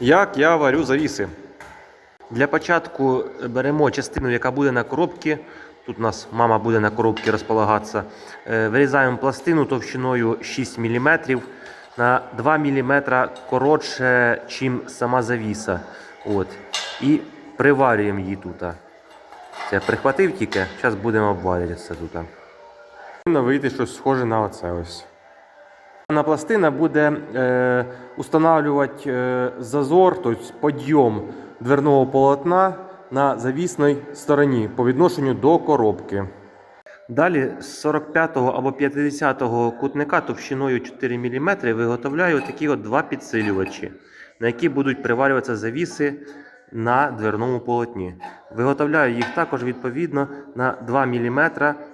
Як я варю завіси. Для початку беремо частину, яка буде на коробці. Тут у нас мама буде на коробці розполагатися. Е, Вирізаємо пластину товщиною 6 мм на 2 мм коротше, ніж сама завіса. От. І приварюємо її тут. Це прихватив тільки, зараз будемо обварювати все тут. Повинно вийти щось схоже на оце ось. Дана пластина буде е, устанавливати е, зазор, тобто підйом дверного полотна на завісній стороні по відношенню до коробки. Далі з 45-го або 50-го кутника товщиною 4 мм виготовляю такі от два підсилювачі, на які будуть приварюватися завіси на дверному полотні. Виготовляю їх також відповідно на 2 мм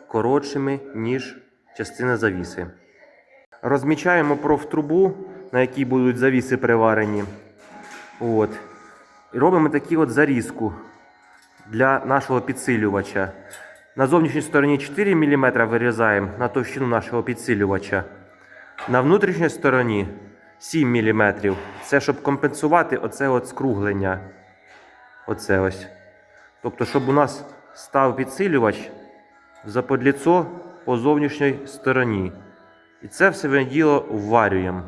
коротшими, ніж частина завіси. Розмічаємо профтрубу, на якій будуть завіси приварені. От. Робимо таку от зарізку для нашого підсилювача. На зовнішній стороні 4 мм вирізаємо на товщину нашого підсилювача. На внутрішній стороні 7 мм. Це щоб компенсувати оце от скруглення. Оце ось. Тобто, щоб у нас став підсилювач заподліцо по зовнішній стороні. І це все діло вварюємо.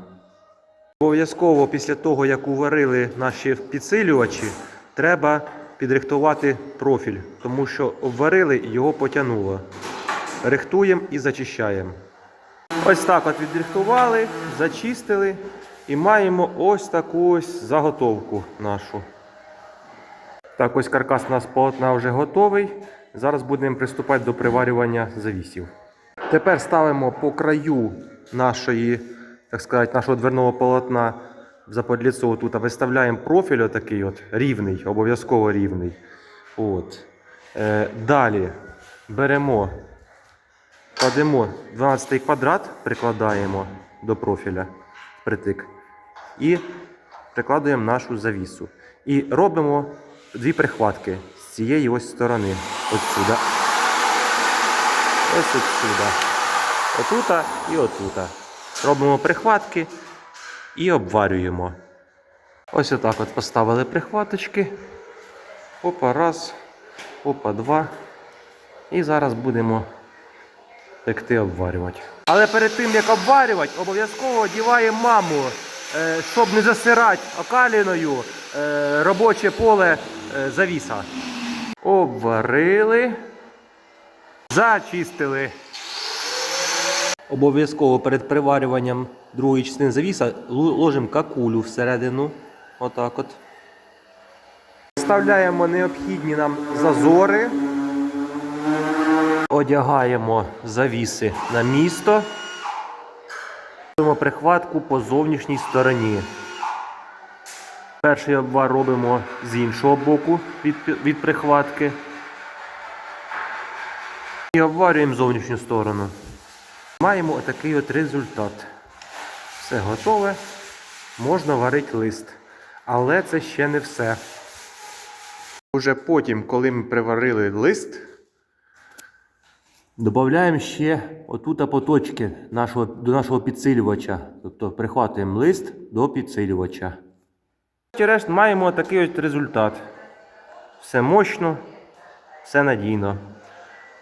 Обов'язково після того, як уварили наші підсилювачі, треба підрихтувати профіль, тому що обварили і його потягнуло. Рихтуємо і зачищаємо. Ось так от відрихтували, зачистили і маємо ось таку ось заготовку нашу. Так, ось каркас у нас полотна вже готовий. Зараз будемо приступати до приварювання завісів. Тепер ставимо по краю нашої, так сказати, нашого дверного полотна заподліцо тут, виставляємо профіль отакий от, рівний, обов'язково рівний. От. Е, далі беремо, кладемо 12 квадрат, прикладаємо до профіля притик. І прикладуємо нашу завісу. І робимо дві прихватки з цієї ось сторони. Ось сюди. Ось отсюда. Отута і отута. Робимо прихватки і обварюємо. Ось отак от поставили прихваточки. Опа, раз, опа, два. І зараз будемо пекти обварювати. Але перед тим як обварювати, обов'язково одіваємо маму, е, щоб не засирати окаліною е, робоче поле е, завіса. Обварили. Зачистили. Обов'язково перед приварюванням другої частини завіса ложимо какулю всередину. Отак от. Вставляємо необхідні нам зазори. Одягаємо завіси на місто. Робимо прихватку по зовнішній стороні. Перший обвар робимо з іншого боку від, від прихватки. І обварюємо зовнішню сторону. Маємо отакий от результат. Все готове. Можна варити лист. Але це ще не все. Уже потім, коли ми приварили лист, додаємо ще отут поточки нашого, до нашого підсилювача. Тобто прихватуємо лист до підсилювача. Врешті маємо такий ось результат. Все мощно, все надійно.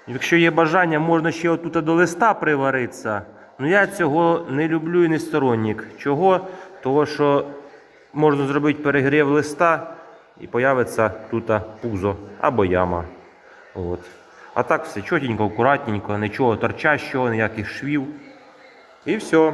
Якщо є бажання, можна ще отут до листа приваритися. Ну я цього не люблю і не сторонник. Чого? Того, що можна зробити перегрів листа і появиться тут пузо або яма. От. А так все чотенько, акуратненько, нічого торчащого, ніяких швів. І все.